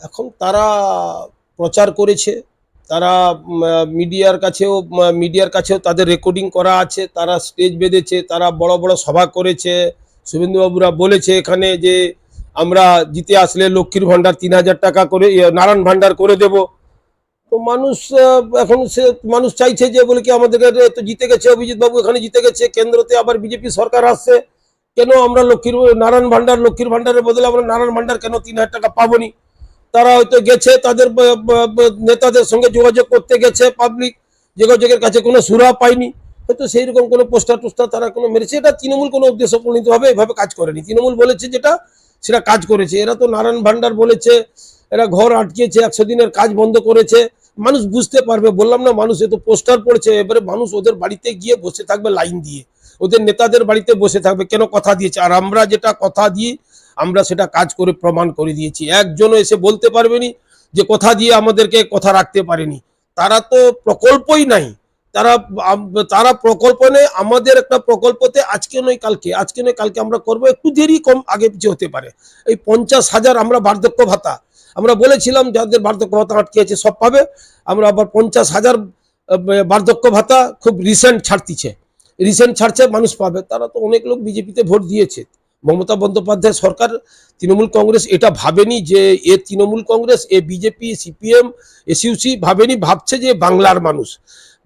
এখন তারা প্রচার করেছে তারা মিডিয়ার কাছেও মিডিয়ার কাছেও তাদের রেকর্ডিং করা আছে তারা স্টেজ বেঁধেছে তারা বড় বড় সভা করেছে। শুভেন্দুবাবুরা বলেছে এখানে যে আমরা জিতে আসলে লক্ষ্মীর ভাণ্ডার তিন হাজার টাকা করে ইয়ে, নারায়ণ ভাণ্ডার করে দেব। তো মানুষ এখন সে মানুষ চাইছে যে বলে কি আমাদের তো জিতে গেছে অভিজিৎ বাবু এখানে জিতে গেছে কেন্দ্রতে আবার বিজেপি সরকার আসছে। কেন আমরা লক্ষ্মীর নারায়ণ ভাণ্ডার লক্ষ্মীর ভাণ্ডারের বদলে আমরা নারায়ণ ভাণ্ডার কেন তিন হাজার টাকা পাবনি তারা হয়তো গেছে, তাদের নেতাদের সঙ্গে যোগাযোগ করতে গেছে পাবলিক যোগাযোগের কাছে কোনো সুরা পায়নি। হয়তো সেই রকম কোনো পোস্টার টোস্টার তারা কোনো মেরেছে। এটা তৃণমূল কোনো উদ্দেশ্য প্রণীত এভাবে কাজ করেনি। তৃণমূল বলেছে যেটা, সেটা কাজ করেছে। এরা তো নারায়ণ ভান্ডার বলেছে, এরা ঘর আটকেছে, একশো দিনের কাজ বন্ধ করেছে। মানুষ বুঝতে পারবে, বললাম না মানুষ এত পোস্টার পড়েছে, এবারে মানুষ ওদের বাড়িতে গিয়ে বসে থাকবে লাইন দিয়ে। ওদের নেতাদের বাড়িতে বসে থাকবে। কেন কথা দিয়েছে? আর আমরা যেটা কথা দিই আমরা সেটা কাজ করে প্রমাণ করে দিয়েছি। একজনও এসে বলতে পারবেনি যে কথা দিয়ে আমাদেরকে কথা রাখতে পারেনি। তারা তো প্রকল্পই নাই। তারা তারা প্রকল্প নেই, আমাদের একটা প্রকল্পতে আজকে নয়, কালকে। আজকে নয়, কালকে আমরা করব, একটু দেরি কম, আগে পিছিয়ে হতে পারে। এই পঞ্চাশ হাজার আমরা বার্ধক্য ভাতা। আমরা বলেছিলাম যাদের বার্ধক্য ভাতা আটকে আছে, সব পাবে। আমরা আবার পঞ্চাশ হাজার বার্ধক্য ভাতা খুব রিসেন্ট ছাড়তিছে। রিসেন্ট ছাড়ছে, মানুষ পাবে। তারা তো অনেক লোক বিজেপিতে ভোট দিয়েছে। মমতা বন্দ্যোপাধ্যায় সরকার, তৃণমূল কংগ্রেস এটা ভাবেনি যে এ তৃণমূল কংগ্রেস, এ বিজেপি, সিপিএম, এসইউসি ভাবেনি, ভাবছে যে বাংলার মানুষ।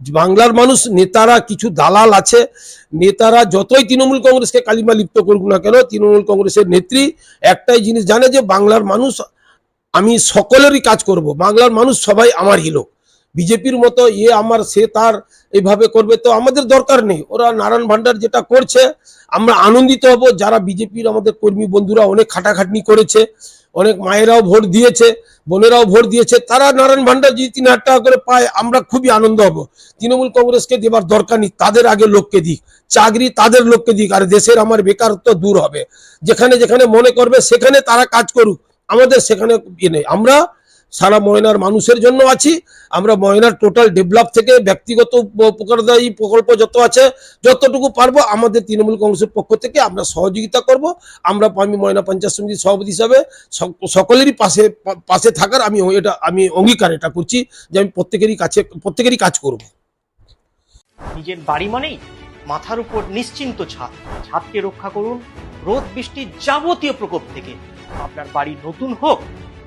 বাংলার মানুষ নেতারা কিছু দালাল আছে, নেতারা যতই তৃণমূল কংগ্রেসকে কালিমা লিপ্ত করুক না কেন, তৃণমূল কংগ্রেসের নেত্রী একটাই জিনিস জানে যে বাংলার মানুষ, আমি সকলেরই কাজ করব, বাংলার মানুষ সবাই আমার লোক বিজেপির মতো ইয়ে আমার, সে তার এইভাবে করবে, তো আমাদের দরকার নেই। ওরা নারায়ণ ভান্ডার যেটা করছে, আমরা আনন্দিত হব। যারা বিজেপির আমাদের কর্মী বন্ধুরা অনেক খাটাখাটনি করেছে, অনেক মায়েরাও ভোট দিয়েছে, বোনেরাও ভোট দিয়েছে, তারা নারায়ণ ভান্ডার যদি তিন হাজার টাকা করে পায়, আমরা খুবই আনন্দ হব। তৃণমূল কংগ্রেসকে দেবার দরকার নেই, তাদের আগে লোককে দিক। চাকরি তাদের লোককে দিক, আর দেশের আমার বেকারত্ব দূর হবে। যেখানে যেখানে মনে করবে, সেখানে তারা কাজ করুক। আমাদের সেখানে ইয়ে নেই। আমরা সারা ময়নার মানুষের জন্য আছি। আমরা ময়নার টোটাল ডেভেলপ থেকে ব্যক্তিগত উপ- উপকারদায়ী প্রকল্প যত আছে, যতটুকু পারব, আমাদের তৃণমূল কংগ্রেসের পক্ষ থেকে আমরা সহযোগিতা করব। আমরা আমি ময়না পঞ্চায়েত সমিতির সভাপতি হিসাবে সকলেরই পাশে পাশে থাকার আমি এটা আমি অঙ্গীকার এটা করছি যে আমি প্রত্যেকেরই কাছে, প্রত্যেকেরই কাজ করব। নিজের বাড়ি মানেই মাথার উপর নিশ্চিন্ত ছাদ। ছাদকে রক্ষা করুন রোদ, বৃষ্টির যাবতীয় প্রকোপ থেকে। আপনার বাড়ি নতুন হোক